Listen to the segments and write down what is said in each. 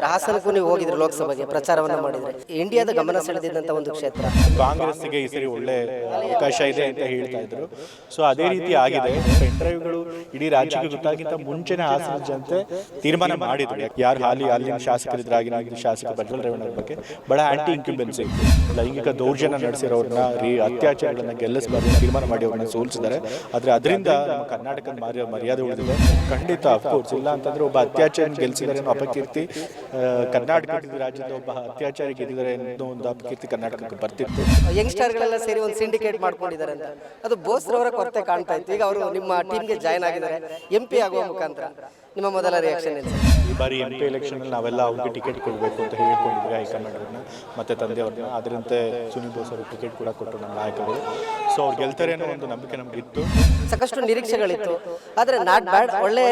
Sir ಹಾಸನಕ್ಕೂ ನೀವು ಹೋಗಿದ್ರೆ ಲೋಕಸಭೆಗೆ ಪ್ರಚಾರವನ್ನ ಮಾಡಿದ್ರೆ. ಇಂಡಿಯಾದ ಗಮನ ಸೆಳೆದಿದ್ದಂತ ಒಂದು ಕ್ಷೇತ್ರ. ಕಾಂಗ್ರೆಸ್ಸಿಗೆ ಈ ಸರಿ ಒಳ್ಳೆ ಅವಕಾಶ ಇದೆ ಅಂತ ಹೇಳ್ತಾ ಇದ್ರು. ಸೊ ಅದೇ ರೀತಿ ಆಗಿದೆ. ಇಂಟರ್ವ್ಯೂಗಳು ಇಡೀ ರಾಜ್ಯಕ್ಕೆ ಗೊತ್ತಾಗಿಂತ ಮುಂಚೆನೆ ಹಾಸನ ಜನತೆ ತೀರ್ಮಾನ ಮಾಡಿದ್ರು. ಯಾರು ಹಾಲಿ ಅಲ್ಲಿನ ಆಗಿನ ಶಾಸಕ ಬಜರಂಗ್ ರೇವಣ್ಣವ್ರ ಬಗ್ಗೆ. ಬಹಳ ಆಂಟಿ ಇನ್ಕ್ಯುಬೆನ್ಸಿ ಲೈಂಗಿಕ ದೌರ್ಜನ್ಯ ನಡೆಸಿರೋರನ್ನ ರೀ, ಅತ್ಯಾಚಾರಗಳನ್ನ ಗೆಲ್ಲಿಸಬಾರ್ದು ತೀರ್ಮಾನ ಮಾಡಿ ಅವ್ರನ್ನ ಸೋಲಿಸಿದ್ದಾರೆ. ಆದ್ರೆ ಅದರಿಂದ ನಮ್ಮ ಕರ್ನಾಟಕದ ಮರ್ಯಾದೆ ಉಳಿದಿದೆ. ಖಂಡಿತ ಅಫ್ಕೋರ್ಸ್ ಇಲ್ಲ ಅಂತಂದ್ರೆ ಒಬ್ಬ ಅತ್ಯಾಚಾರ ಗೆಲ್ಲಿಸಿದ್ದಾರೆ ಅಪಕೀರ್ತಿ ಕರ್ನಾಟಕ ರಾಜ್ಯದ ಒಬ್ಬ ಅತ್ಯಾಚಾರಿ ಗೆದ್ದಿದ್ದಾರೆ ಅನ್ನೋ ಒಂದು ಅಪಕೀರ್ತಿ ಕರ್ನಾಟಕಕ್ಕೆ ಬರ್ತಿತ್ತು. ಯಂಗ್ಸ್ಟರ್ಗಳೆಲ್ಲ ಸೇರಿ ಒಂದು ಸಿಂಡಿಕೇಟ್ ಮಾಡ್ಕೊಂಡಿದ್ದಾರೆ ಅಂತ. ಅದು ಬೋಸ್ರವರ ಕೊರತೆ ಕಾಣ್ತಾ ಇತ್ತು. ಈಗ ಅವರು ನಿಮ್ಮ ಟೀಮ್ಗೆ ಜಾಯ್ನ್ ಆಗಿದ್ದಾರೆ. ಎಂ ಪಿ ಆಗುವ ಮುಖಾಂತರ ನಿಮ್ಮ ಮೊದಲ ರಿಯಾಕ್ಷನ್ ಏನು? ಈ ಬಾರಿ ಎಂ ಪಿ ಎಲೆಕ್ಷನ್ ನಾವೆಲ್ಲ ಅವ್ರಿಗೆ ಟಿಕೆಟ್ ಕೊಡಬೇಕು ಅಂತ ಹೇಳ್ಕೊಂಡಿದ್ವಿ ಹೈಕಮಾಂಡ್ ಅವ್ರನ್ನ ಮತ್ತೆ ತಂದೆಯವ್ರನ್ನ. ಅದರಂತೆ ಸುನಿಲ್ ಬೋಸ್ ಅವರು ಟಿಕೆಟ್ ಕೂಡ ಕೊಟ್ಟರು ನಮ್ಮ ನಾಯಕರು. ಸೊ ಅವ್ರು ಗೆಲ್ತಾರೆ ಅನ್ನೋ ಒಂದು ನಂಬಿಕೆ ನಮ್ಗೆ ಇತ್ತು ಸಾಕಷ್ಟು ನಿರೀಕ್ಷೆಗಳಿತ್ತು. ಆದರೆ ನಾಟ್ ಬ್ಯಾಡ್ ಒಳ್ಳೆ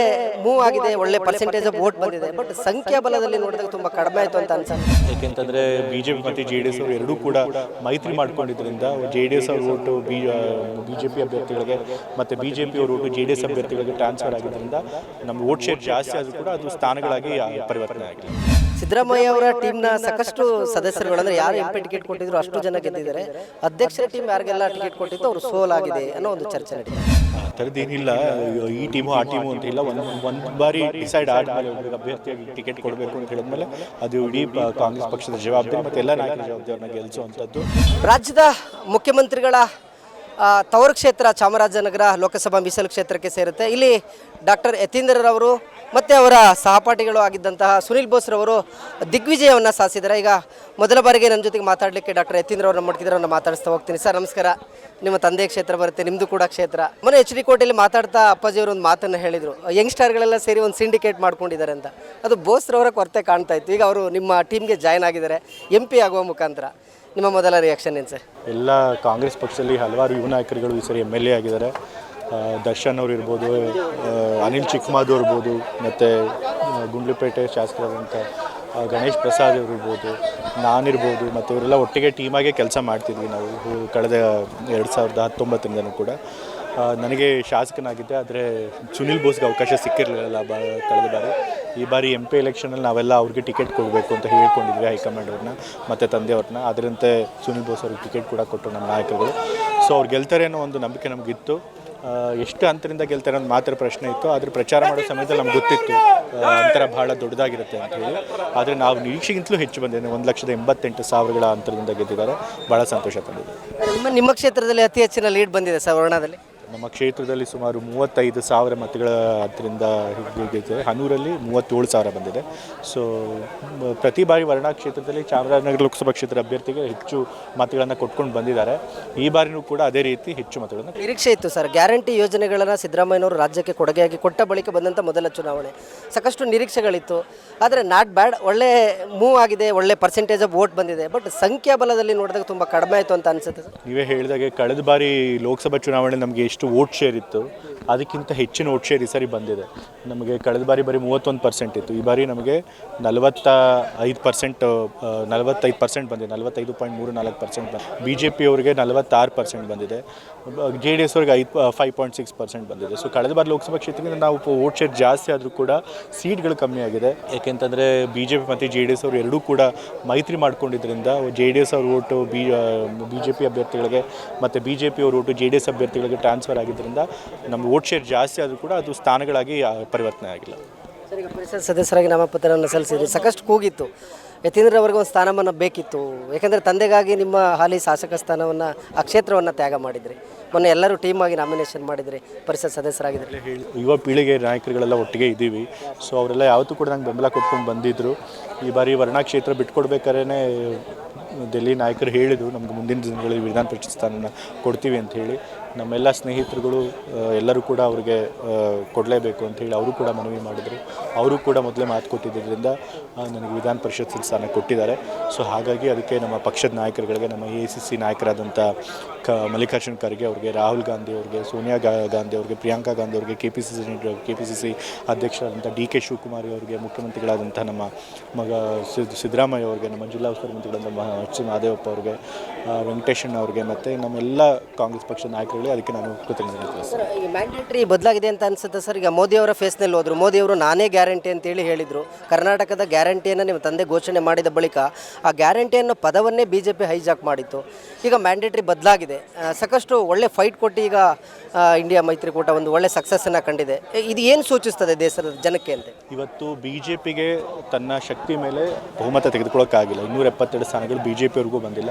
ಮೂವ್ ಆಗಿದೆ ಒಳ್ಳೆ ಪರ್ಸೆಂಟೇಜ್ ಆಫ್ ವೋಟ್ ಬಂದಿದೆ. ಬಟ್ ಸಂಖ್ಯಾಬಲದಲ್ಲಿ ನೋಡಿದಾಗ ತುಂಬಾ ಕಡಿಮೆ ಆಯ್ತು ಅಂತ ಅನ್ಸುತ್ತೆ. ಯಾಕೆಂತಂದ್ರೆ ಬಿಜೆಪಿ ಮತ್ತು ಜೆ ಡಿ ಎಸ್ ಅವರು ಎರಡೂ ಕೂಡ ಮೈತ್ರಿ ಮಾಡ್ಕೊಂಡಿದ್ರಿಂದ ಜೆ ಡಿ ಎಸ್ ಅವ್ರ ಓಟು ಬಿ ಬಿಜೆಪಿ ಅಭ್ಯರ್ಥಿಗಳಿಗೆ ಮತ್ತೆ ಬಿಜೆಪಿ ಅವ್ರ ಓಟು ಜೆ ಡಿ ಎಸ್ ಅಭ್ಯರ್ಥಿಗಳಿಗೆ ಟ್ರಾನ್ಸ್ಫರ್ ಆಗಿದ್ದರಿಂದ ನಮ್ಮ ವೋಟ್ ಶೇರ್ ಜಾಸ್ತಿ ಆದರೂ ಕೂಡ ಅದು ಸ್ಥಾನಗಳಾಗಿ ಪರಿವರ್ತನೆ ಆಗಿದೆ. ಸಿದ್ದರಾಮಯ್ಯ ಅವರ ಟೀಮ್ನ ಸಾಕಷ್ಟು ಸದಸ್ಯರುಗಳು ಅಂದ್ರೆ ಯಾರು ಎಂ ಪಿ ಟಿಕೆಟ್ ಕೊಟ್ಟಿದ್ರು ಅಷ್ಟು ಜನ ಗೆದ್ದಿದ್ದಾರೆ. ಅಧ್ಯಕ್ಷರ ಟೀಮ್ ಯಾರಿಗೆಲ್ಲ ಟಿಕೆಟ್ ಕೊಟ್ಟಿತ್ತು ಅವರು ಸೋಲಾಗಿದೆ ಅನ್ನೋ ಒಂದು ಚರ್ಚೆ ನಡೀತಿದೆ ಆ ಥರದ್ದೇನಿಲ್ಲ ಈ ಟೀಮು ಆ ಟೀಮು ಅಂತ ಇಲ್ಲ. ಒಂದು ಒಂದು ಬಾರಿ ಡಿಸೈಡ್ ಆದಮೇಲೆ ಒಬ್ಬರಿಗೆ ಅಭ್ಯರ್ಥಿಯಾಗಿ ಟಿಕೆಟ್ ಕೊಡಬೇಕು ಅಂತ ಹೇಳಿದ್ಮೇಲೆ ಅದು ಇಡೀ ಪ- ಕಾಂಗ್ರೆಸ್ ಪಕ್ಷದ ಜವಾಬ್ದಾರಿ ಮತ್ತು ಎಲ್ಲ ನಾಯಕರ ಜವಾಬ್ದಾರಿನ ಗೆಲ್ಲಿಸುವಂಥದ್ದು ರಾಜ್ಯದ ಮುಖ್ಯಮಂತ್ರಿಗಳ ಆ, ತವರು ಕ್ಷೇತ್ರ ಚಾಮರಾಜನಗರ ಲೋಕಸಭಾ ಮೀಸಲು ಕ್ಷೇತ್ರಕ್ಕೆ ಸೇರುತ್ತೆ. ಇಲ್ಲಿ ಡಾಕ್ಟರ್ ಯತೀಂದ್ರರವರು ಮತ್ತು ಅವರ ಸಹಪಾಠಿಗಳು ಆಗಿದ್ದಂತಹ ಸುನಿಲ್ ಬೋಸ್ರವರು ದಿಗ್ವಿಜಯವನ್ನು ಸಾಧಿಸಿದ್ದಾರೆ. ಈಗ ಮೊದಲ ಬಾರಿಗೆ ನನ್ನ ಜೊತೆಗೆ ಮಾತಾಡಲಿಕ್ಕೆ ಡಾಕ್ಟರ್ ಯತೀಂದ್ರ ಅವ್ರನ್ನ ಅವ್ರನ್ನ ಮಾತಾಡಿಸ್ತಾ ಹೋಗ್ತೀನಿ. ಸರ್, ನಮಸ್ಕಾರ. ನಿಮ್ಮ ತಂದೆ ಕ್ಷೇತ್ರ ಬರುತ್ತೆ ನಿಮ್ಮದು ಕೂಡ ಕ್ಷೇತ್ರ. ಮೊನ್ನೆ ಎಚ್ ಡಿ ಕೋಟೆಯಲ್ಲಿ ಮಾತಾಡ್ತಾ ಅಪ್ಪಾಜಿಯವರು ಒಂದು ಮಾತನ್ನು ಹೇಳಿದರು. ಯಂಗ್ಸ್ಟರ್ಗಳೆಲ್ಲ ಸೇರಿ ಒಂದು ಸಿಂಡಿಕೇಟ್ ಮಾಡ್ಕೊಂಡಿದ್ದಾರೆ ಅಂತ. ಅದು ಬೋಸ್ರವರ ಕೊರತೆ ಕಾಣ್ತಾ ಇತ್ತು. ಈಗ ಅವರು ನಿಮ್ಮ ಟೀಮ್ಗೆ ಜಾಯ್ನ್ ಆಗಿದ್ದಾರೆ ಎಂ ಪಿ ಆಗುವ ಮುಖಾಂತರ. ನಿಮ್ಮ ಮೊದಲ ರಿಯಾಕ್ಷನ್ ಏನು ಸರ್? ಎಲ್ಲ ಕಾಂಗ್ರೆಸ್ ಪಕ್ಷದಲ್ಲಿ ಹಲವಾರು ಯುವ ನಾಯಕರುಗಳು ಈ ಸರಿ ಎಂ ಎಲ್ ಎ ಆಗಿದ್ದಾರೆ. ದರ್ಶನ್ ಅವ್ರು ಇರ್ಬೋದು ಅನಿಲ್ ಚಿಕ್ಕಮಾದು ಇರ್ಬೋದು, ಮತ್ತು ಗುಂಡ್ಲುಪೇಟೆ ಶಾಸಕರಾದಂಥ ಗಣೇಶ್ ಪ್ರಸಾದ್ ಅವರು ಇರ್ಬೋದು, ನಾನಿರ್ಬೋದು, ಮತ್ತು ಇವರೆಲ್ಲ ಒಟ್ಟಿಗೆ ಟೀಮಾಗೆ ಕೆಲಸ ಮಾಡ್ತಿದ್ವಿ ನಾವು ಕಳೆದ ಎರಡು ಸಾವಿರದ ಹತ್ತೊಂಬತ್ತರಿಂದನೂ ಕೂಡ. ನನಗೆ ಶಾಸಕನಾಗಿದ್ದೆ, ಆದರೆ ಸುನಿಲ್ ಬೋಸ್ಗೆ ಅವಕಾಶ ಸಿಕ್ಕಿರಲಿಲ್ಲ ಬಾ, ಕಳೆದ ಬಾರಿ. ಈ ಬಾರಿ ಎಂ ಪಿ ಎಲೆಕ್ಷನಲ್ಲಿ ನಾವೆಲ್ಲ ಅವ್ರಿಗೆ ಟಿಕೆಟ್ ಕೊಡಬೇಕು ಅಂತ ಹೇಳ್ಕೊಂಡಿದ್ವಿ ಹೈಕಮಾಂಡ್ ಅವ್ರನ್ನ, ಮತ್ತು ತಂದೆಯವ್ರನ್ನ ಅದರಂತೆ ಸುನಿಲ್ ಬೋಸ್ ಅವ್ರಿಗೆ ಟಿಕೆಟ್ ಕೂಡ ಕೊಟ್ಟರು ನಮ್ಮ ನಾಯಕರುಗಳು. ಸೊ ಅವ್ರು ಗೆಲ್ತಾರೆ ಅನ್ನೋ ಒಂದು ನಂಬಿಕೆ ನಮಗಿತ್ತು. ಎಷ್ಟು ಅಂತರಿಂದ ಗೆಲ್ತಾರೆ ಅನ್ನೋದು ಮಾತ್ರ ಪ್ರಶ್ನೆ ಇತ್ತು. ಆದರೆ ಪ್ರಚಾರ ಮಾಡೋ ಸಮಯದಲ್ಲಿ ನಮ್ಗೆ ಗೊತ್ತಿತ್ತು. ಅಂತರ ಬಹಳ ದೊಡ್ಡದಾಗಿರುತ್ತೆ ಅಂತ ಹೇಳಿ. ಆದರೆ ನಾವು ನಿರೀಕ್ಷೆಗಿಂತಲೂ ಹೆಚ್ಚು ಬಂದಿದ್ದೇನೆ ಒಂದು ಲಕ್ಷದ ಎಂಬತ್ತೆಂಟು ಸಾವಿರಗಳ ಅಂತರದಿಂದ ಗೆದ್ದಿದ್ದಾರೆ. ಭಾಳ ಸಂತೋಷ ತಂದಿದೆ ನಿಮ್ಮ ಕ್ಷೇತ್ರದಲ್ಲಿ ಅತಿ ಹೆಚ್ಚಿನ ಲೀಡ್ ಬಂದಿದೆ ಸರ್ ವರ್ಣದಲ್ಲಿ ನಮ್ಮ ಕ್ಷೇತ್ರದಲ್ಲಿ ಸುಮಾರು ಮೂವತ್ತೈದು ಸಾವಿರ ಮತಗಳ ಹತ್ತಿರಿಂದ ಹಿಡಿದಿದೆ ಹನೂರಲ್ಲಿ ಮೂವತ್ತೇಳು ಸಾವಿರ ಬಂದಿದೆ. ಸೊ ಪ್ರತಿ ಬಾರಿ ವರ್ಣಾ ಕ್ಷೇತ್ರದಲ್ಲಿ ಚಾಮರಾಜನಗರ ಲೋಕಸಭಾ ಕ್ಷೇತ್ರ ಅಭ್ಯರ್ಥಿಗೆ ಹೆಚ್ಚು ಮತಗಳನ್ನು ಕೊಟ್ಕೊಂಡು ಬಂದಿದ್ದಾರೆ. ಈ ಬಾರಿನೂ ಕೂಡ ಅದೇ ರೀತಿ ಹೆಚ್ಚು ಮತಗಳನ್ನು ನಿರೀಕ್ಷೆ ಇತ್ತು ಸರ್. ಗ್ಯಾರಂಟಿ ಯೋಜನೆಗಳನ್ನು ಸಿದ್ದರಾಮಯ್ಯನವರು ರಾಜ್ಯಕ್ಕೆ ಕೊಡುಗೆಯಾಗಿ ಕೊಟ್ಟ ಬಳಿಕ ಬಂದಂಥ ಮೊದಲ ಚುನಾವಣೆ. ಸಾಕಷ್ಟು ನಿರೀಕ್ಷೆಗಳಿತ್ತು. ಆದರೆ ನಾಟ್ ಬ್ಯಾಡ್. ಒಳ್ಳೆ ಮೂವ್ ಆಗಿದೆ. ಒಳ್ಳೆ ಪರ್ಸೆಂಟೇಜ್ ಆಫ್ ವೋಟ್ ಬಂದಿದೆ. ಬಟ್ ಸಂಖ್ಯಾಬಲದಲ್ಲಿ ನೋಡಿದಾಗ ತುಂಬ ಕಡಿಮೆ ಆಯಿತು ಅಂತ ಅನಿಸುತ್ತೆ ಸರ್. ನೀವೇ ಹೇಳಿದಾಗೆ ಕಳೆದ ಬಾರಿ ಲೋಕಸಭಾ ಚುನಾವಣೆ ನಮಗೆ ಎಷ್ಟು ವೋಟ್ ಶೇರ್ ಇತ್ತು. ಅದಕ್ಕಿಂತ ಹೆಚ್ಚಿನ ವೋಟ್ ಶೇರ್ ಈ ಸರಿ ಬಂದಿದೆ. ನಮಗೆ ಕಳೆದ ಬಾರಿ ಬರೀ ಮೂವತ್ತೊಂದು ಪರ್ಸೆಂಟ್ ಇತ್ತು. ಈ ಬಾರಿ ನಮಗೆ ನಲವತ್ತ ಐದು ಪರ್ಸೆಂಟ್ ನಲವತ್ತೈದು ಪರ್ಸೆಂಟ್ ಬಂದಿದೆ. ನಲವತ್ತೈದು ಪಾಯಿಂಟ್ ಮೂರು ನಾಲ್ಕು ಪರ್ಸೆಂಟ್ ಬಂದಿದೆ ಬಿ ಜೆ ಪಿಯವರಿಗೆ ನಲವತ್ತಾರು ಪರ್ಸೆಂಟ್ ಬಂದಿದೆ. ಜೆ ಡಿ ಎಸ್ ಅವ್ರಿಗೆ ಐದು ಫೈವ್ ಪಾಯಿಂಟ್ ಸಿಕ್ಸ್ ಪರ್ಸೆಂಟ್ ಬಂದಿದೆ. ಸೊ ಕಳೆದ ಬಾರಿ ಲೋಕಸಭಾ ಕ್ಷೇತ್ರದಿಂದ ನಾವು ವೋಟ್ ಶೇರ್ ಜಾಸ್ತಿ ಆದರೂ ಕೂಡ ಸೀಟ್ಗಳು ಕಮ್ಮಿ ಆಗಿದೆ. ಯಾಕೆಂತಂದರೆ ಬಿ ಜೆ ಪಿ ಮತ್ತು ಜೆ ಡಿ ಎಸ್ ಅವರು ಎರಡೂ ಕೂಡ ಮೈತ್ರಿ ಮಾಡ್ಕೊಂಡಿದ್ದರಿಂದ ಜೆ ಡಿ ಎಸ್ ಅವ್ರ vote B B J P ಅಭ್ಯರ್ಥಿಗಳಿಗೆ ಮತ್ತು ಬಿ ಜೆ ಪಿ ಅವ್ರ ಓಟು ಜೆ ಡಿ ಎಸ್ ಅಭ್ಯರ್ಥಿಗಳಿಗೆ ಟ್ರಾನ್ಸ್ಫರ್ ಆಗಿದ್ದರಿಂದ ನಮ್ಮ ವೋಟ್ ಶೇರ್ ಜಾಸ್ತಿ ಆದರೂ ಕೂಡ ಅದು ಸ್ಥಾನಗಳಾಗಿ ಪರಿವರ್ತನೆ ಆಗಿಲ್ಲ. ಸರ್, ಈಗ ಪರಿಷತ್ ಸದಸ್ಯರಾಗಿ ನಾಮಪತ್ರವನ್ನು ಸಲ್ಲಿಸಿದ್ರಿ. ಸಾಕಷ್ಟು ಕೂಗಿತ್ತು. ಯತೀಂದ್ರ ಅವರಿಗೆ ಒಂದು ಸ್ಥಾನಮಾನ ಬೇಕಿತ್ತು. ಯಾಕಂದರೆ ತಂದೆಗಾಗಿ ನಿಮ್ಮ ಹಾಲಿ ಶಾಸಕ ಸ್ಥಾನವನ್ನು, ಆ ಕ್ಷೇತ್ರವನ್ನು ತ್ಯಾಗ ಮಾಡಿದ್ರಿ. ಮೊನ್ನೆ ಎಲ್ಲರೂ ಟೀಮ್ ಆಗಿ ನಾಮಿನೇಷನ್ ಮಾಡಿದ್ರಿ, ಪರಿಷತ್ ಸದಸ್ಯರಾಗಿದ್ದಾರೆ ಯುವ ಪೀಳಿಗೆ ನಾಯಕರುಗಳೆಲ್ಲ ಒಟ್ಟಿಗೆ ಇದ್ದೀವಿ. ಸೊ ಅವರೆಲ್ಲ ಯಾವತ್ತೂ ಕೂಡ ನಂಗೆ ಬೆಂಬಲ ಕೊಟ್ಕೊಂಡು ಬಂದಿದ್ದರು ಈ ಬಾರಿ ವರ್ಣಾ ಕ್ಷೇತ್ರ ಬಿಟ್ಕೊಡ್ಬೇಕಾದ್ರೆ ಡೆಲ್ಲಿ ನಾಯಕರು ಹೇಳಿದ್ರು, ನಮ್ಗೆ ಮುಂದಿನ ದಿನಗಳಲ್ಲಿ ವಿಧಾನ ಪರಿಷತ್ ಸ್ಥಾನನ ಕೊಡ್ತೀವಿ ಅಂತ ಹೇಳಿ. ನಮ್ಮೆಲ್ಲ ಸ್ನೇಹಿತರುಗಳು ಎಲ್ಲರೂ ಕೂಡ ಅವ್ರಿಗೆ ಕೊಡಲೇಬೇಕು ಅಂತ ಹೇಳಿ, ಅವರು ಕೂಡ ಮನವಿ ಮಾಡಿದರು. ಅವರು ಕೂಡ ಮೊದಲೇ ಮಾತು ಕೊಟ್ಟಿದ್ದರಿಂದ ನನಗೆ ವಿಧಾನ ಪರಿಷತ್ ಸ್ಥಾನ ಕೊಟ್ಟಿದ್ದಾರೆ. ಸೊ ಹಾಗಾಗಿ ಅದಕ್ಕೆ ನಮ್ಮ ಪಕ್ಷದ ನಾಯಕರುಗಳಿಗೆ, ನಮ್ಮ ಎ ಸಿ ಸಿ ನಾಯಕರಾದಂಥ ಕ, ಮಲ್ಲಿಕಾರ್ಜುನ ಖರ್ಗೆ ಅವ್ರಿಗೆ, ರಾಹುಲ್ ಗಾಂಧಿ ಅವ್ರಿಗೆ, ಸೋನಿಯಾ ಗಾಂಧಿ ಅವ್ರಿಗೆ, ಪ್ರಿಯಾಂಕಾ ಗಾಂಧಿ ಅವ್ರಿಗೆ K P C C K P C C ಅಧ್ಯಕ್ಷರಾದಂಥ ಡಿ ಕೆ ಶಿವಕುಮಾರಿ ಅವರಿಗೆ, ಮುಖ್ಯಮಂತ್ರಿಗಳಾದಂಥ ನಮ್ಮ ಮಗ ಸಿದ್ ಸಿದ್ದರಾಮಯ್ಯ ಅವ್ರಿಗೆ, ನಮ್ಮ ಜಿಲ್ಲಾ ಉಸ್ತುವಾರಿ ಮಂತ್ರಿಗಳಾದಂಥ ಎಚ್ ಮಹದೇವಪ್ಪ ಅವ್ರಿಗೆ ವೆಂಕಟೇಶಣ್ಣ ಅವ್ರಿಗೆ, ಮತ್ತು ನಮ್ಮೆಲ್ಲ ಕಾಂಗ್ರೆಸ್ ಪಕ್ಷದ ನಾಯಕರುಗಳಿಗೆ ಅದಕ್ಕೆ ನಾನು ಕೃತಜ್ಞತೆ ಸರ್ ಮ್ಯಾಂಡೇಟ್ರಿ ಬದಲಾಗಿದೆ ಅಂತ ಅನ್ಸುತ್ತೆ ಸರ್. ಈಗ ಮೋದಿಯವರ ಫೇಸ್ನಲ್ಲಿ ಹೋದ್ರು. ಮೋದಿಯವರು ನಾನೇ ಗ್ಯಾರಂಟಿ ಅಂತೇಳಿ ಹೇಳಿದರು. ಕರ್ನಾಟಕದ ಗ್ಯಾರಂಟಿಯನ್ನು ನಿಮ್ಮ ತಂದೆ ಘೋಷಣೆ ಮಾಡಿದ ಬಳಿಕ ಆ ಗ್ಯಾರಂಟಿಯನ್ನು ಪದವನ್ನೇ ಬಿ ಜೆ ಪಿ ಹೈಜಾಕ್ ಮಾಡಿತ್ತು. ಈಗ ಮ್ಯಾಂಡೇಟ್ರಿ ಬದಲಾಗಿದೆ. ಸಾಕಷ್ಟು ಒಳ್ಳೆ ಫೈಟ್ ಕೊಟ್ಟು ಈಗ ಇಂಡಿಯಾ ಮೈತ್ರಿಕೂಟ ಒಂದು ಒಳ್ಳೆ ಸಕ್ಸಸ್ಸನ್ನು ಕಂಡಿದೆ. ಇದು ಏನು ಸೂಚಿಸ್ತದೆ ದೇಶದ ಜನಕ್ಕೆ ಅಂತ? ಇವತ್ತು ಬಿ ಜೆ ಪಿಗೆ ತನ್ನ ಶಕ್ತಿ ಮೇಲೆ ಬಹುಮತ ತೆಗೆದುಕೊಳ್ಳೋಕ್ಕಾಗಿಲ್ಲ. ಇನ್ನೂರ ಎಪ್ಪತ್ತೆರಡು ಸ್ಥಾನಗಳು ಬಿ ಜೆ ಪಿವರೆಗೂ ಬಂದಿಲ್ಲ.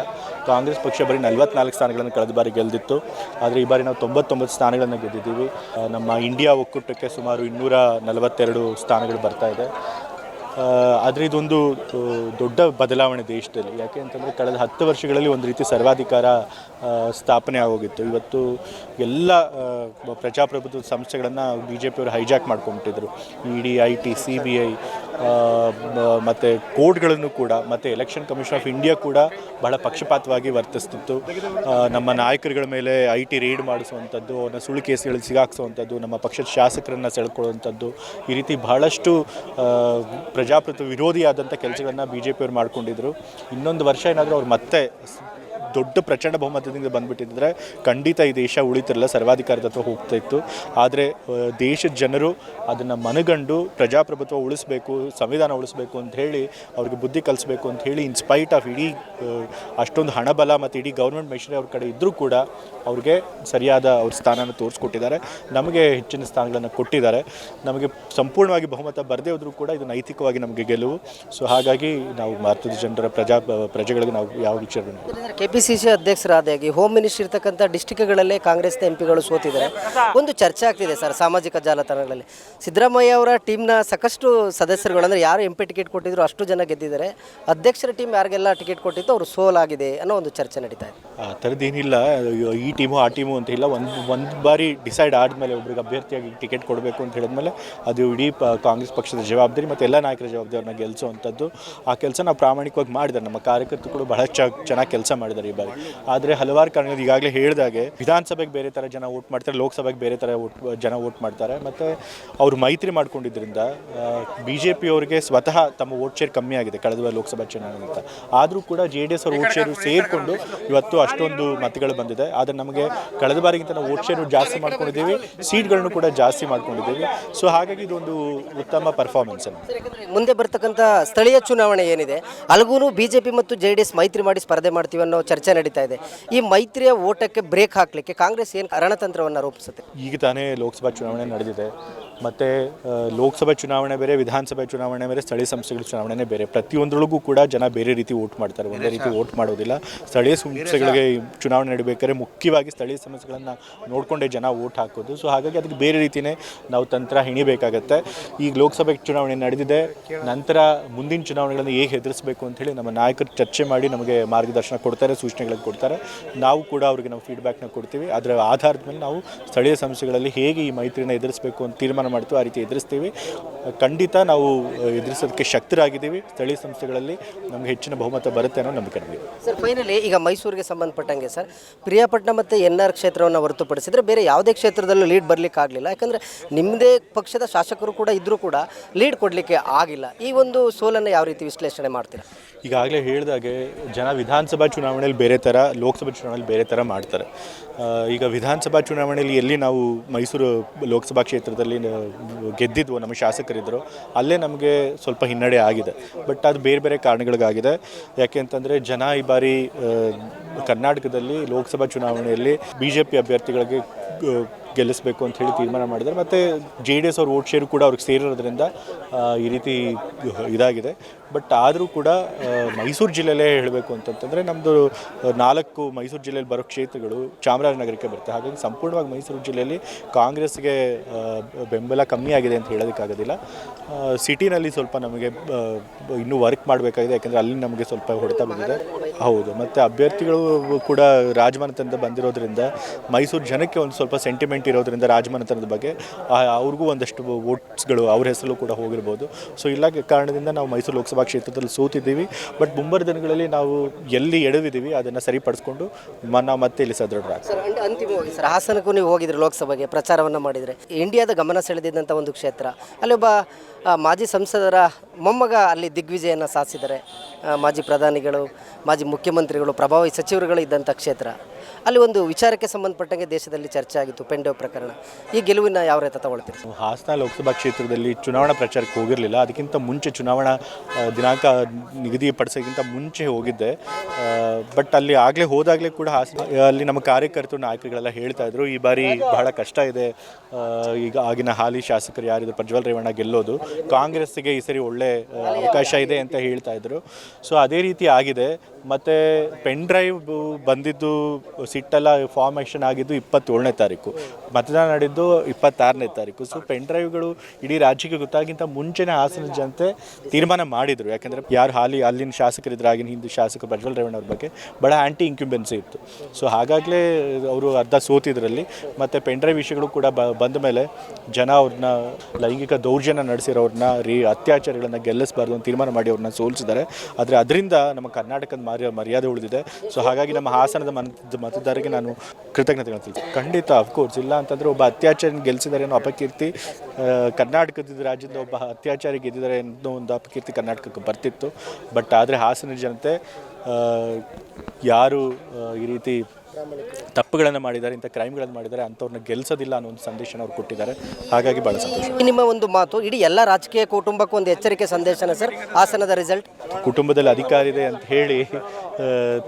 ಕಾಂಗ್ರೆಸ್ ಪಕ್ಷ ಬರೀ ನಲವತ್ನಾಲ್ಕು ಸ್ಥಾನಗಳನ್ನು ಕಳೆದ ಬಾರಿ ಗೆಲ್ದಿತ್ತು. ಆದರೆ ಈ ಬಾರಿ ನಾವು ತೊಂಬತ್ತೊಂಬತ್ತು ಸ್ಥಾನಗಳನ್ನು ಗೆದ್ದಿದ್ದೀವಿ. ನಮ್ಮ ಇಂಡಿಯಾ ಒಕ್ಕೂಟಕ್ಕೆ ಸುಮಾರು ಇನ್ನೂರ ನಲವತ್ತೆರಡು ಸ್ಥಾನಗಳು ಬರ್ತಾ ಇದೆ. ಆದರೆ ಇದೊಂದು ದೊಡ್ಡ ಬದಲಾವಣೆ ದೇಶದಲ್ಲಿ. ಯಾಕೆ ಅಂತಂದರೆ ಕಳೆದ ಹತ್ತು ವರ್ಷಗಳಲ್ಲಿ ಒಂದು ರೀತಿ ಸರ್ವಾಧಿಕಾರ ಸ್ಥಾಪನೆ ಆಗೋಗಿತ್ತು. ಇವತ್ತು ಎಲ್ಲ ಪ್ರಜಾಪ್ರಭುತ್ವದ ಪ್ರಜಾಪ್ರಭುತ್ವ ಸಂಸ್ಥೆಗಳನ್ನು ಬಿ ಜೆ ಪಿಯವರು hijack ಮಾಡ್ಕೊಂಬಿಟ್ಟಿದ್ರು. E D, I T, C B I ಮತ್ತು ಕೋರ್ಟ್ಗಳನ್ನು ಕೂಡ, ಮತ್ತು ಎಲೆಕ್ಷನ್ ಕಮಿಷನ್ ಆಫ್ ಇಂಡಿಯಾ ಕೂಡ ಬಹಳ ಪಕ್ಷಪಾತವಾಗಿ ವರ್ತಿಸ್ತಿತ್ತು. ನಮ್ಮ ನಾಯಕರುಗಳ ಮೇಲೆ ಐ ಟಿ ರೇಡ್ ಮಾಡಿಸುವಂಥದ್ದು ಅವನ್ನ ಸುಳ್ಳು ಕೇಸ್ಗಳಲ್ಲಿ ಸಿಗಾಕ್ಸುವಂಥದ್ದು, ನಮ್ಮ ಪಕ್ಷದ ಶಾಸಕರನ್ನು ಸೆಳ್ಕೊಳ್ಳುವಂಥದ್ದು, ಈ ರೀತಿ ಬಹಳಷ್ಟು ಪ್ರಜಾಪ್ರಭುತ್ವ ವಿರೋಧಿಯಾದಂಥ ಕೆಲಸಗಳನ್ನ ಬಿ ಜೆ ಪಿಯವರು ಮಾಡಿಕೊಂಡಿದ್ರು. ಇನ್ನೊಂದು ವರ್ಷ ಏನಾದರೂ ಅವ್ರು ಮತ್ತೆ ದೊಡ್ಡ ಪ್ರಚಂಡ ಬಹುಮತದಿಂದ ಬಂದ್ಬಿಟ್ಟಿದ್ರೆ ಖಂಡಿತ ಈ ದೇಶ ಉಳಿತಿರಲ್ಲ, ಸರ್ವಾಧಿಕಾರದ ಹತ್ರ ಹೋಗ್ತಾ ಇತ್ತು. ಆದರೆ ದೇಶದ ಜನರು ಅದನ್ನು ಮನಗಂಡು ಪ್ರಜಾಪ್ರಭುತ್ವ ಉಳಿಸಬೇಕು, ಸಂವಿಧಾನ ಉಳಿಸಬೇಕು ಅಂತ ಹೇಳಿ, ಅವ್ರಿಗೆ ಬುದ್ಧಿ ಕಲಿಸ್ಬೇಕು ಅಂತ ಹೇಳಿ ಇನ್ಸ್ಪೈಟ್ ಆಫ್ ಇಡೀ ಅಷ್ಟೊಂದು ಹಣಬಲ ಮತ್ತು ಇಡೀ ಗೌರ್ಮೆಂಟ್ ಮೆಷಿನರಿ ಅವ್ರ ಕಡೆ ಇದ್ದರೂ ಕೂಡ ಅವ್ರಿಗೆ ಸರಿಯಾದ ಅವ್ರ ಸ್ಥಾನನ ತೋರಿಸ್ಕೊಟ್ಟಿದ್ದಾರೆ. ನಮಗೆ ಹೆಚ್ಚಿನ ಸ್ಥಾನಗಳನ್ನು ಕೊಟ್ಟಿದ್ದಾರೆ. ನಮಗೆ ಸಂಪೂರ್ಣವಾಗಿ ಬಹುಮತ ಬರದೇ ಹೋದರೂ ಕೂಡ ಇದು ನೈತಿಕವಾಗಿ ನಮಗೆ ಗೆಲುವು. ಸೊ ಹಾಗಾಗಿ ನಾವು ಭಾರತದ ಜನರ ಪ್ರಜಾ, ಪ್ರಜೆಗಳಿಗೆ ನಾವು ಯಾವ ವಿಚಾರ ಪಿ ಸಿ ಸಿ ಅಧ್ಯಕ್ಷರಾದಾಗಿ ಹೋಮ್ ಮಿನಿಸ್ಟರ್ ಇರ್ತಕ್ಕಂಥ ಡಿಸ್ಟಿಕ್ಗಳಲ್ಲೇ ಕಾಂಗ್ರೆಸ್ನ ಎಂ ಪಿಗಳು ಸೋತಿದ್ದಾರೆ. ಒಂದು ಚರ್ಚೆ ಆಗ್ತಿದೆ ಸರ್ ಸಾಮಾಜಿಕ ಜಾಲತಾಣಗಳಲ್ಲಿ. ಸಿದ್ದರಾಮಯ್ಯ ಅವರ ಟೀಮ್ನ ಸಾಕಷ್ಟು ಸದಸ್ಯರುಗಳು, ಅಂದರೆ ಯಾರು ಎಂ ಪಿ ಟಿಕೆಟ್ ಕೊಟ್ಟಿದ್ರು ಅಷ್ಟು ಜನ ಗೆದ್ದಿದ್ದಾರೆ. ಅಧ್ಯಕ್ಷರ ಟೀಮ್ ಯಾರಿಗೆಲ್ಲ ಟಿಕೆಟ್ ಕೊಟ್ಟಿದ್ದು ಅವರು ಸೋಲಾಗಿದೆ ಅನ್ನೋ ಒಂದು ಚರ್ಚೆ ನಡೀತಾ ಇದೆ. ಆ ಥರದ್ದೇನಿಲ್ಲ ಈ ಟೀಮು ಆ ಟೀಮು ಅಂತ ಇಲ್ಲ. ಒಂದು ಒಂದು ಬಾರಿ ಡಿಸೈಡ್ ಆದಮೇಲೆ ಒಬ್ರಿಗೆ ಅಭ್ಯರ್ಥಿಯಾಗಿ ಟಿಕೆಟ್ ಕೊಡಬೇಕು ಅಂತ ಹೇಳಿದ್ಮೇಲೆ ಅದು ಇಡೀ ಕಾಂಗ್ರೆಸ್ ಪಕ್ಷದ ಜವಾಬ್ದಾರಿ ಮತ್ತು ಎಲ್ಲ ನಾಯಕರ ಜವಾಬ್ದಾರಿನ ಗೆಲ್ಲಿಸುವಂಥದ್ದು ಆ ಕೆಲಸ ನಾವು ಪ್ರಾಮಾಣಿಕವಾಗಿ ಮಾಡಿದ್ದಾರೆ. ನಮ್ಮ ಕಾರ್ಯಕರ್ತರು ಕೂಡ ಬಹಳ ಚೆನ್ನಾಗಿ ಕೆಲಸ ಮಾಡಿದ್ದಾರೆ. ಈ ಬಾರಿ. ಆದರೆ ಹಲವಾರು ಕಾರಣಗಳು ಈಗಾಗಲೇ ಹೇಳಿದಾಗೆ ವಿಧಾನಸಭೆಗೆ ಬೇರೆ ಥರ ಜನ ವೋಟ್ ಮಾಡ್ತಾರೆ, ಲೋಕಸಭೆಗೆ ಬೇರೆ ಥರ ವೋಟ್ ಜನ ವೋಟ್ ಮಾಡ್ತಾರೆ. ಮತ್ತು ಅವರು ಮೈತ್ರಿ ಮಾಡ್ಕೊಂಡಿದ್ದರಿಂದ ಬಿ ಜೆ ಪಿಯವರಿಗೆ ಸ್ವತಃ ತಮ್ಮ ವೋಟ್ ಶೇರ್ ಕಮ್ಮಿ ಆಗಿದೆ ಕಳೆದ ಲೋಕಸಭೆ ಚುನಾವಣೆಗಿಂತ ಆದರೂ ಕೂಡ ಜೆ ಡಿ ಎಸ್ ಅವ್ರ ವೋಟ್ ಶೇರು ಸೇರಿಕೊಂಡು ಇವತ್ತು ಅಷ್ಟೊಂದು ಮತಗಳು ಬಂದಿದೆ. ಆದರೆ ನಮಗೆ ಕಳೆದ ಬಾರಿಗಿಂತ ನಾವು ವೋಟ್ ಶೇರು ಜಾಸ್ತಿ ಮಾಡ್ಕೊಂಡಿದ್ದೀವಿ ಸೀಟ್ಗಳನ್ನು ಕೂಡ ಜಾಸ್ತಿ ಮಾಡ್ಕೊಂಡಿದ್ದೀವಿ. ಸೊ ಹಾಗಾಗಿ ಇದೊಂದು ಉತ್ತಮ ಪರ್ಫಾರ್ಮೆನ್ಸ್ ಮುಂದೆ ಬರ್ತಕ್ಕಂಥ ಸ್ಥಳೀಯ ಚುನಾವಣೆ ಏನಿದೆ ಅಲ್ಗೂ ಬಿಜೆಪಿ ಮತ್ತು ಜೆ ಮೈತ್ರಿ ಮಾಡಿ ಸ್ಪರ್ಧೆ ಮಾಡ್ತೀವಿ ಅನ್ನೋ ಚರ್ಚೆ ನಡೀತಾ ಇದೆ. ಈ ಮೈತ್ರಿಯ ಓಟಕ್ಕೆ ಬ್ರೇಕ್ ಹಾಕಲಿಕ್ಕೆ ಕಾಂಗ್ರೆಸ್ ಏನು ರಣತಂತ್ರವನ್ನು ರೂಪಿಸುತ್ತೆ? ಈಗ ತಾನೇ ಲೋಕಸಭಾ ಚುನಾವಣೆ ನಡೆದಿದೆ. ಮತ್ತು ಲೋಕಸಭೆ ಚುನಾವಣೆ ಬೇರೆ, ವಿಧಾನಸಭೆ ಚುನಾವಣೆ ಬೇರೆ, ಸ್ಥಳೀಯ ಸಂಸ್ಥೆಗಳ ಚುನಾವಣೆನೇ ಬೇರೆ. ಪ್ರತಿಯೊಂದರೊಳಗೂ ಕೂಡ ಜನ ಬೇರೆ ರೀತಿ ವೋಟ್ ಮಾಡ್ತಾರೆ. ಒಂದೇ ರೀತಿ ವೋಟ್ ಮಾಡೋದಿಲ್ಲ. ಸ್ಥಳೀಯ ಸಂಸ್ಥೆಗಳಿಗೆ ಚುನಾವಣೆ ನಡೀಬೇಕಾದ್ರೆ ಮುಖ್ಯವಾಗಿ ಸ್ಥಳೀಯ ಸಮಸ್ಯೆಗಳನ್ನು ನೋಡಿಕೊಂಡೇ ಜನ ವೋಟ್ ಹಾಕೋದು. ಸೊ, ಹಾಗಾಗಿ ಅದಕ್ಕೆ ಬೇರೆ ರೀತಿಯೇ ನಾವು ತಂತ್ರ ಹಿಣಿಬೇಕಾಗತ್ತೆ. ಈಗ ಲೋಕಸಭೆ ಚುನಾವಣೆ ನಡೆದಿದೆ. ನಂತರ ಮುಂದಿನ ಚುನಾವಣೆಗಳನ್ನು ಹೇಗೆ ಎದುರಿಸಬೇಕು ಅಂತ ಹೇಳಿ ನಮ್ಮ ನಾಯಕರು ಚರ್ಚೆ ಮಾಡಿ ನಮಗೆ ಮಾರ್ಗದರ್ಶನ ಕೊಡ್ತಾರೆ, ಸೂಚನೆಗಳನ್ನು ಕೊಡ್ತಾರೆ. ನಾವು ಕೂಡ ಅವರಿಗೆ ನಾವು ಫೀಡ್ಬ್ಯಾಕ್ನ ಕೊಡ್ತೀವಿ. ಅದರ ಆಧಾರದ ಮೇಲೆ ನಾವು ಸ್ಥಳೀಯ ಸಮಸ್ಯೆಗಳಲ್ಲಿ ಹೇಗೆ ಈ ಮೈತ್ರಿಯನ್ನು ಎದುರಿಸಬೇಕು ಅಂತ ತೀರ್ಮಾನ ಮಾಡ್ತೀವಿ ಆ ರೀತಿ ಎದುರಿಸ್ತೀವಿ. ಖಂಡಿತ ನಾವು ಎದುರಿಸೋದಕ್ಕೆ ಶಕ್ತರಾಗಿದ್ದೀವಿ. ಸ್ಥಳೀಯ ಸಂಸ್ಥೆಗಳಲ್ಲಿ ನಮಗೆ ಹೆಚ್ಚಿನ ಬಹುಮತ ಬರುತ್ತೆ ಅನ್ನೋ ನಂಬಿಕೆ ನಮಗೆ. ಸರ್ ಫೈನಲಿ ಈಗ ಮೈಸೂರಿಗೆ ಸಂಬಂಧಪಟ್ಟಂಗೆ ಸರ್, ಪ್ರಿಯಾಪಟ್ಟಣ ಮತ್ತು ಎನ್ ಆರ್ ಕ್ಷೇತ್ರವನ್ನು ಹೊರತುಪಡಿಸಿದ್ರೆ ಬೇರೆ ಯಾವುದೇ ಕ್ಷೇತ್ರದಲ್ಲೂ ಲೀಡ್ ಬರಲಿಕ್ಕೆ ಆಗಲಿಲ್ಲ. ಯಾಕಂದರೆ ನಿಮ್ಮದೇ ಪಕ್ಷದ ಶಾಸಕರು ಕೂಡ ಇದ್ದರೂ ಕೂಡ ಲೀಡ್ ಕೊಡಲಿಕ್ಕೆ ಆಗಿಲ್ಲ. ಈ ಒಂದು ಸೋಲನ್ನು ಯಾವ ರೀತಿ ವಿಶ್ಲೇಷಣೆ ಮಾಡ್ತೀರಾ? ಈಗಾಗಲೇ ಹೇಳಿದಾಗೆ ಜನ ವಿಧಾನಸಭಾ ಚುನಾವಣೆಯಲ್ಲಿ ಬೇರೆ ಥರ, ಲೋಕಸಭಾ ಚುನಾವಣೆಯಲ್ಲಿ ಬೇರೆ ಥರ ಮಾಡ್ತಾರೆ. ಈಗ ವಿಧಾನಸಭಾ ಚುನಾವಣೆಯಲ್ಲಿ ಎಲ್ಲಿ ನಾವು ಮೈಸೂರು ಲೋಕಸಭಾ ಕ್ಷೇತ್ರದಲ್ಲಿ ಗೆದ್ದಿದ್ವು, ನಮ್ಮ ಶಾಸಕರಿದ್ದರು, ಅಲ್ಲೇ ನಮಗೆ ಸ್ವಲ್ಪ ಹಿನ್ನಡೆ ಆಗಿದೆ. ಬಟ್ ಅದು ಬೇರೆ ಬೇರೆ ಕಾರಣಗಳಿಗಾಗಿದೆ. ಯಾಕೆ ಅಂತಂದರೆ ಜನ ಈ ಬಾರಿ ಕರ್ನಾಟಕದಲ್ಲಿ ಲೋಕಸಭಾ ಚುನಾವಣೆಯಲ್ಲಿ ಬಿ ಜೆ ಪಿ ಅಭ್ಯರ್ಥಿಗಳಿಗೆ ಗೆಲ್ಲಿಸಬೇಕು ಅಂತ ಹೇಳಿ ತೀರ್ಮಾನ ಮಾಡಿದ್ದಾರೆ. ಮತ್ತು ಜೆ ಡಿ ಎಸ್ ಅವ್ರ ವೋಟ್ ಶೇರು ಕೂಡ ಅವ್ರಿಗೆ ಸೇರಿರೋದ್ರಿಂದ ಈ ರೀತಿ ಇದಾಗಿದೆ. ಬಟ್ ಆದರೂ ಕೂಡ ಮೈಸೂರು ಜಿಲ್ಲೆಯಲ್ಲೇ ಹೇಳಬೇಕು ಅಂತಂತಂದರೆ ನಮ್ಮದು ನಾಲ್ಕು ಮೈಸೂರು ಜಿಲ್ಲೆಯಲ್ಲಿ ಬರೋ ಕ್ಷೇತ್ರಗಳು ಚಾಮರಾಜನಗರಕ್ಕೆ ಬರುತ್ತೆ. ಹಾಗಾಗಿ ಸಂಪೂರ್ಣವಾಗಿ ಮೈಸೂರು ಜಿಲ್ಲೆಯಲ್ಲಿ ಕಾಂಗ್ರೆಸ್ಗೆ ಬೆಂಬಲ ಕಮ್ಮಿ ಆಗಿದೆ ಅಂತ ಹೇಳೋದಕ್ಕಾಗೋದಿಲ್ಲ. ಸಿಟಿನಲ್ಲಿ ಸ್ವಲ್ಪ ನಮಗೆ ಇನ್ನೂ ವರ್ಕ್ ಮಾಡಬೇಕಾಗಿದೆ. ಯಾಕೆಂದರೆ ಅಲ್ಲಿ ನಮಗೆ ಸ್ವಲ್ಪ ಹೊಡೆತ ಬಂದಿದೆ. ಹೌದು, ಮತ್ತು ಅಭ್ಯರ್ಥಿಗಳು ಕೂಡ ರಾಜಮನೆತನದಿಂದ ಬಂದಿರೋದ್ರಿಂದ, ಮೈಸೂರು ಜನಕ್ಕೆ ಒಂದು ಸ್ವಲ್ಪ ಸೆಂಟಿಮೆಂಟ್ ಇರೋದ್ರಿಂದ ರಾಜಮನೆತನದ ಬಗ್ಗೆ ಅವ್ರಿಗೂ ಒಂದಷ್ಟು ವೋಟ್ಸ್ಗಳು ಅವ್ರ ಹೆಸರು ಕೂಡ ಹೋಗಿರ್ಬೋದು. ಸೊ ಇಲ್ಲ ಕಾರಣದಿಂದ ನಾವು ಮೈಸೂರು ಲೋಕಸಭಾ ಕ್ಷೇತ್ರದಲ್ಲಿ ಸೋತಿದ್ದೀವಿ. ಬಟ್ ಮುಂಬರುವ ದಿನಗಳಲ್ಲಿ ನಾವು ಎಲ್ಲಿ ಎಡವಿದ್ದೀವಿ ಅದನ್ನು ಸರಿಪಡಿಸ್ಕೊಂಡು ನಾವು ಮತ್ತೆ ಇಲ್ಲಿ ಸದೃಢ ಅಂತಿಮವಾಗಿ ಸರ್, ಹಾಸನಕ್ಕೂ ನೀವು ಹೋಗಿದ್ರೆ ಲೋಕಸಭೆಗೆ ಪ್ರಚಾರವನ್ನು ಮಾಡಿದರೆ ಇಂಡಿಯಾದ ಗಮನ ಸೆಳೆದಿದ್ದಂಥ ಒಂದು ಕ್ಷೇತ್ರ, ಅಲ್ಲಿ ಒಬ್ಬ ಮಾಜಿ ಸಂಸದರ ಮೊಮ್ಮಗ ಅಲ್ಲಿ ದಿಗ್ವಿಜಯನ ಸಾಧಿಸಿದ್ದಾರೆ ಮಾಜಿ ಪ್ರಧಾನಿಗಳು, ಮಾಜಿ ಮುಖ್ಯಮಂತ್ರಿಗಳು, ಪ್ರಭಾವಿ ಸಚಿವರುಗಳು ಇದ್ದಂಥ ಕ್ಷೇತ್ರ. ಅಲ್ಲಿ ಒಂದು ವಿಚಾರಕ್ಕೆ ಸಂಬಂಧಪಟ್ಟಂಗೆ ದೇಶದಲ್ಲಿ ಚರ್ಚೆ ಆಗಿತ್ತು, ಪೆಂಡೋ ಪ್ರಕರಣ. ಈ ಗೆಲುವಿನ ಯಾವ ರೀತಿ ತಗೊಳ್ತೀರಿ? ಹಾಸನ ಲೋಕಸಭಾ ಕ್ಷೇತ್ರದಲ್ಲಿ ಚುನಾವಣಾ ಪ್ರಚಾರಕ್ಕೆ ಹೋಗಿರಲಿಲ್ಲ. ಅದಕ್ಕಿಂತ ಮುಂಚೆ ಚುನಾವಣಾ ದಿನಾಂಕ ನಿಗದಿಪಡಿಸೋಕ್ಕಿಂತ ಮುಂಚೆ ಹೋಗಿದ್ದೆ. ಬಟ್ ಅಲ್ಲಿ ಆಗಲೇ ಹೋದಾಗಲೇ ಕೂಡ ಹಾಸನ, ಅಲ್ಲಿ ನಮ್ಮ ಕಾರ್ಯಕರ್ತರು, ನಾಯಕರುಗಳೆಲ್ಲ ಹೇಳ್ತಾ ಇದ್ರು, ಈ ಬಾರಿ ಬಹಳ ಕಷ್ಟ ಇದೆ. ಈಗ ಆಗಿನ ಹಾಲಿ ಶಾಸಕರು ಯಾರಿದ್ರು, ಪ್ರಜ್ವಲ್ ರೇವಣ್ಣ ಗೆಲ್ಲೋದು. ಕಾಂಗ್ರೆಸ್ಸಿಗೆ ಈ ಸರಿ ಒಳ್ಳೆ ಅವಕಾಶ ಇದೆ ಅಂತ ಹೇಳ್ತಾ ಇದ್ರು. ಸೊ ಅದೇ ರೀತಿ ಆಗಿದೆ. ಮತ್ತು ಪೆನ್ ಡ್ರೈವ್ ಬಂದಿದ್ದು, ಸಿಟ್ಟೆಲ್ಲ ಫಾರ್ಮೇಷನ್ ಆಗಿದ್ದು ಇಪ್ಪತ್ತೇಳನೇ ತಾರೀಕು. ಮತದಾನ ನಡೆದು ಇಪ್ಪತ್ತಾರನೇ ತಾರೀಕು. ಸೊ ಪೆನ್ ಡ್ರೈವ್ಗಳು ಇಡೀ ರಾಜ್ಯಕ್ಕೆ ಗೊತ್ತಾಗಿಂತ ಮುಂಚೆನೇ ಹಾಸನ ಜನತೆ ತೀರ್ಮಾನ ಮಾಡಿದರು. ಯಾಕಂದರೆ ಯಾರು ಹಾಲಿ, ಅಲ್ಲಿನ ಶಾಸಕರಿದ್ರು, ಆಗಿನ ಹಿಂದೆ ಶಾಸಕ ಪ್ರಜ್ವಲ್ ರೇವಣ್ಣ ಅವ್ರ ಬಗ್ಗೆ ಬಹಳ ಆ್ಯಂಟಿ ಇಂಕ್ಯುಬೆನ್ಸಿ ಇತ್ತು. ಸೊ ಹಾಗಾಗಲೇ ಅವರು ಅರ್ಧ ಸೋತಿದ್ರಲ್ಲಿ. ಮತ್ತು ಪೆನ್ ಡ್ರೈವ್ ವಿಷಯಗಳು ಕೂಡ ಬಂದ ಮೇಲೆ ಜನ ಅವ್ರನ್ನ ಲೈಂಗಿಕ ದೌರ್ಜನ್ಯ ನಡೆಸಿರೋರನ್ನ ರೀ ಅತ್ಯಾಚಾರಗಳನ್ನು ಗೆಲ್ಲಿಸಬಾರ್ದು ಅಂತ ತೀರ್ಮಾನ ಮಾಡಿ ಅವ್ರನ್ನ ಸೋಲಿಸಿದ್ದಾರೆ. ಆದರೆ ಅದರಿಂದ ನಮ್ಮ ಕರ್ನಾಟಕದ ಮಾರ್ಯ ಮರ್ಯಾದೆ ಉಳಿದಿದೆ. ಸೊ ಹಾಗಾಗಿ ನಮ್ಮ ಹಾಸನದ ಮತ ಮತದಾರರಿಗೆ ನಾನು ಕೃತಜ್ಞತೆಗಳನ್ನು ತಿಳಿಸ್ತೀನಿ. ಖಂಡಿತ ಅಫ್ಕೋರ್ಸ್ ಇಲ್ಲ ಅಂತಂದರೆ ಒಬ್ಬ ಅತ್ಯಾಚಾರ ಗೆಲ್ಲಿಸಿದ್ದಾರೆ ಅನ್ನೋ ಅಪಕೀರ್ತಿ ಕರ್ನಾಟಕದ ರಾಜ್ಯದ ಒಬ್ಬ ಅತ್ಯಾಚಾರಿ ಗೆದ್ದಿದ್ದಾರೆ ಅನ್ನೋ ಒಂದು ಅಪಕೀರ್ತಿ ಕರ್ನಾಟಕಕ್ಕೆ ಬರ್ತಿತ್ತು. ಬಟ್ ಆದರೆ ಹಾಸನ ಜನತೆ ಯಾರು ಈ ರೀತಿ ತಪ್ಪುಗಳನ್ನು ಮಾಡಿದ್ದಾರೆ ಇಂಥ ಕ್ರೈಮ್ಗಳನ್ನು ಮಾಡಿದ್ದಾರೆ ಅಂಥವ್ರನ್ನ ಗೆಲ್ಲಿಸೋದಿಲ್ಲ ಅನ್ನೋ ಒಂದು ಸಂದೇಶನ ಅವ್ರು ಕೊಟ್ಟಿದ್ದಾರೆ. ಹಾಗಾಗಿ ಭಾಳ ಸಂತೋಷ. ನಿಮ್ಮ ಒಂದು ಮಾತು ಇಡೀ ಎಲ್ಲ ರಾಜಕೀಯ ಕುಟುಂಬಕ್ಕೂ ಒಂದು ಎಚ್ಚರಿಕೆ ಸಂದೇಶನ ಸರ್ ಹಾಸನದ ರಿಸಲ್ಟ್ ಕುಟುಂಬದಲ್ಲಿ ಅಧಿಕಾರ ಇದೆ ಅಂತ ಹೇಳಿ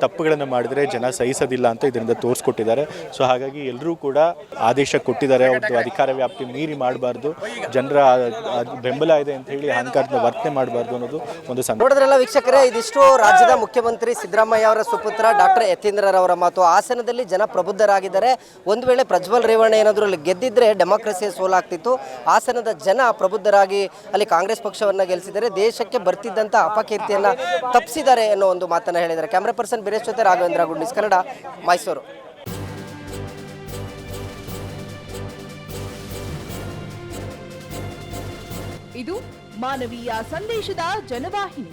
ತಪ್ಪುಗಳನ್ನು ಮಾಡಿದರೆ ಜನ ಸಹಿಸೋದಿಲ್ಲ ಅಂತ ಇದರಿಂದ ತೋರಿಸ್ಕೊಟ್ಟಿದ್ದಾರೆ. ಸೊ ಹಾಗಾಗಿ ಎಲ್ಲರೂ ಕೂಡ ಆದೇಶ ಕೊಟ್ಟಿದ್ದಾರೆ ಅವ್ರದ್ದು ಅಧಿಕಾರ ವ್ಯಾಪ್ತಿ ಮೀರಿ ಮಾಡಬಾರ್ದು ಜನರ ಬೆಂಬಲ ಇದೆ ಅಂತ ಹೇಳಿ ಅಹಂಕಾರದ ವರ್ತನೆ ಮಾಡಬಾರ್ದು ಅನ್ನೋದು ಒಂದು ಸಂದೇಶ. ನೋಡಿದ್ರಲ್ಲ ವೀಕ್ಷಕರೇ ಇದಿಷ್ಟು ರಾಜ್ಯದ ಮುಖ್ಯಮಂತ್ರಿ ಸಿದ್ದರಾಮಯ್ಯ ಅವರ ಸುಪುತ್ರ ಡಾಕ್ಟರ್ ಯತೀಂದ್ರರವರ ಮಾತು ಹಾಸನದಲ್ಲಿ ಜನ ಪ್ರಬುದ್ಧರಾಗಿದ್ದಾರೆ ಒಂದು ವೇಳೆ ಪ್ರಜ್ವಲ್ ರೇವಣ್ಣ ಏನಾದರೂ ಅಲ್ಲಿ ಗೆದ್ದಿದ್ರೆ ಡೆಮಾಕ್ರಸಿಯ ಸೋಲಾಗ್ತಿತ್ತು. ಹಾಸನದ ಜನ ಪ್ರಬುದ್ಧರಾಗಿ ಅಲ್ಲಿ ಕಾಂಗ್ರೆಸ್ ಪಕ್ಷವನ್ನು ಗೆಲ್ಲಿಸಿದರೆ ದೇಶಕ್ಕೆ ಬರ್ತಿದ್ದಂಥ ಅಪಕೀರ್ತಿಯನ್ನು ತಪ್ಪಿಸಿದ್ದಾರೆ ಅನ್ನೋ ಒಂದು ಮಾತನ್ನು ಹೇಳಿದ್ದಾರೆ. ಕ್ಯಾಮ್ರಾ ಪರ್ಸನ್ ಬಿರೇಶ್ ಜೊತೆ ರಾಘವೇಂದ್ರ ಗುಂಡಿಸ್, ಕನ್ನಡ, ಮೈಸೂರು. ಇದು ಮಾನವೀಯ ಸಂದೇಶದ ಜನವಾಹಿನಿ.